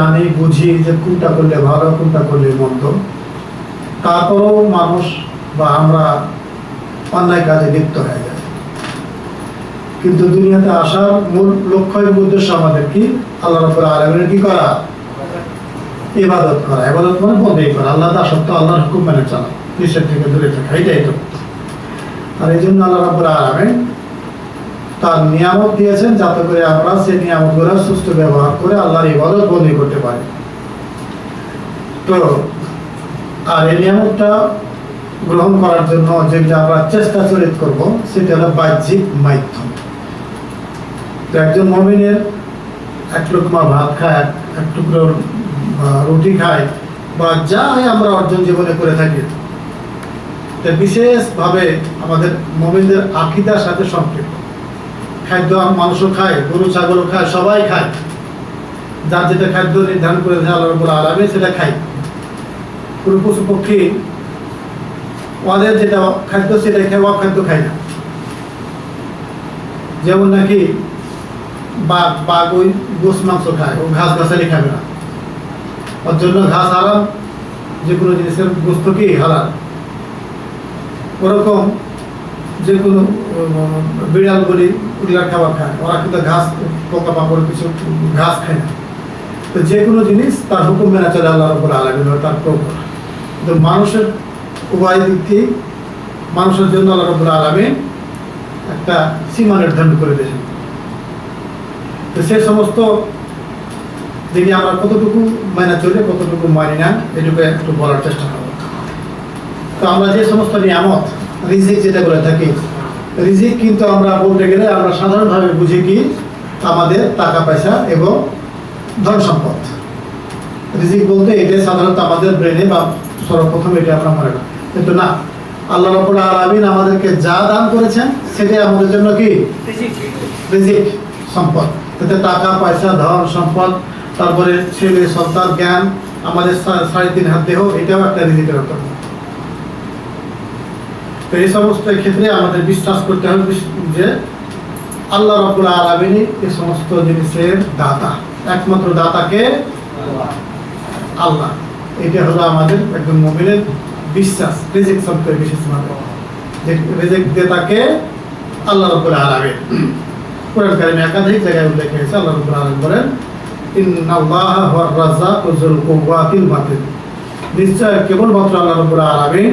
জানি, বুঝি যে কোনটা করলে ভালো, কোনটা করলে মন্দ। তারপরেও মানুষ বা আমরা অন্যায় কাজে লিপ্ত হয়ে যায় কিন্তু দুনিয়াতে আসার মূল লক্ষ্য উদ্দেশ্য আমাদের কি? আল্লাহ রব্বুল আলমের কি করা? ইবাদত করা। ইবাদত মানে বন্দেই করা। আল্লাহ দাসত্ব আল্লাহর হুকুম মেনে চলা। নিষেধ থেকে দূরে থাকা, এটাই তো। আর এই জন্য আল্লাহ রব্বুল আলমে তার নিয়ামত দিয়েছেন যাতে করে আমরা সেই নিয়ামতগুলো সুস্থ ব্যবহার করে আল্লাহর ইবাদত বন্দি করতে পারি। তো, আর এই নিয়ামতটা গ্রহণ করার জন্য যেটা আমরা চেষ্টা চরিত করব, সেটা হলো বাহ্যিক মাধ্যম। তো একজন মমিনের এক টুকমা ভাত খায়, এক- টুকরো রুটি খায়, বা যাই আমরা অর্জন জীবনে করে থাকি বিশেষভাবে আমাদের মমিনদের আকিদার সাথে সম্পৃক্ত। খাদ্য মানুষও খায়, গরু ছাগলও খায়, সবাই খায়। যার যেটা খাদ্য নির্ধারণ করে দেয় আল্লাহ আলামিন, সেটা খায়। কোনো পশু পক্ষী ওদের যেটা খাদ্য সেটা খায়, অখাদ্য খায় না। যেমন নাকি বাঘ বাঘ ওই গোস মাংস খায়, ও ঘাস ঘাসালি খাবে না। ওর জন্য ঘাস হারাম, যে কোনো জিনিসের গোস্ত কি হারাম ওরকম যে কোনো বিড়ালগুলি ওগুলার খাবার খায় ওরা কিন্তু ঘাস, পোকা পাপড় কিছু ঘাস খায় না। তো যে কোনো জিনিস তার হুকুম মেনে চলে আল্লাহ রব্বুল আলমিন তার প্রভু কিন্তু মানুষের উভয় দিক থেকে মানুষের জন্য আল্লাহ রব্বুল আলমিন একটা সীমা নির্ধারণ করে দিয়েছেন। তো সে সমস্ত দিকে আমরা কতটুকু মেনে চলে, কতটুকু মানি না, এটুকু একটু বলার চেষ্টা করব। তো আমরা যে সমস্ত নিয়ামত, রিজিক যেটা বলে থাকি রিজিক কিন্তু আমরা বলতে গেলে আমরা সাধারণভাবে বুঝি কি? আমাদের টাকা পয়সা এবং ধন সম্পদ। রিজিক বলতে এটাই সাধারণত আমাদের ব্রেনে বা সর্বপ্রথম এটা আমরা মনে করি। কিন্তু না আল্লাহ রব্বুল আলামিন আমাদেরকে যা দান করেছেন সেটাই আমাদের জন্য কি? রিজিক। সম্পদ। এতে টাকা পয়সা ধন সম্পদ তারপরে ছেলে সন্তান জ্ঞান আমাদের সাড়ে তিন হাত দেহ এটাও একটা রিজিকের অন্তর্গত তো এই সমস্ত ক্ষেত্রে আমাদের বিশ্বাস করতে হবে যে আল্লাহ রব্বুল আলমিনই এ সমস্ত জিনিসের দাতা, একমাত্র দাতাকে আল্লাহ। এটা হলো আমাদের একজন মোবিলের বিশ্বাস, রিজিক সম্পর্কে বিশেষ যে রিজিক দেতাকে আল্লাহ রব্বুল আলমিন। কোরআন কারিমে একাধিক জায়গায় উল্লেখ হয়েছে, আল্লাহ রব্বুল আলমিন বলেন নিশ্চয় কেবলমাত্র আল্লাহ রব্বুল আলামিন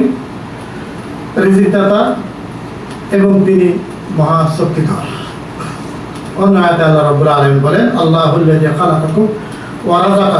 রিজিকদাতা এবং তিনি মহা শক্তিধর অন্য আয়াতে আল্লাহ রব্বুল আলামিন বলেন, আল্লাহুল্লাযী খালাকাকুম ওয়া রাযাকাকুম